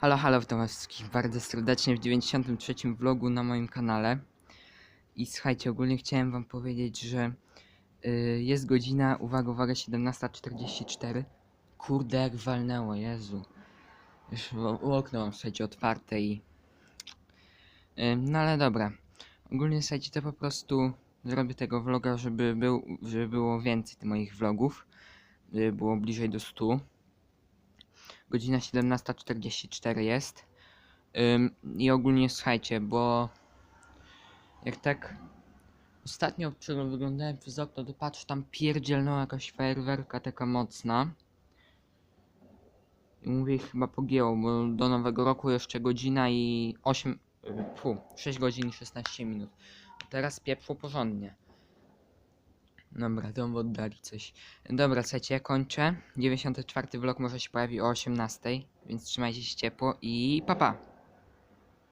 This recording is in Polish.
Halo, halo, witam was wszystkich bardzo serdecznie w 93 vlogu na moim kanale. I słuchajcie, ogólnie chciałem wam powiedzieć, że y, jest godzina, uwaga, uwaga, 17.44. Kurde, jak walnęło, Jezu. Już okno mam, słuchajcie, otwarte i... Y, no ale dobra. Ogólnie, słuchajcie, to po prostu zrobię tego vloga, żeby, był, żeby było więcej tych moich vlogów. Żeby było bliżej do 100. Godzina 17.44 jest. Ym, I ogólnie słuchajcie, bo jak tak ostatnio wyglądałem przez okno, to patrz, tam pierdzielnęła jakaś fajerwerka taka mocna. I mówię, chyba pogięło, bo do nowego roku jeszcze godzina i 8, y, fu, 6 godzin i 16 minut. Teraz pieprzło porządnie. Dobra, to oddali coś. Dobra, słuchajcie, ja kończę. 94 vlog może się pojawi o 18, więc trzymajcie się ciepło i pa pa!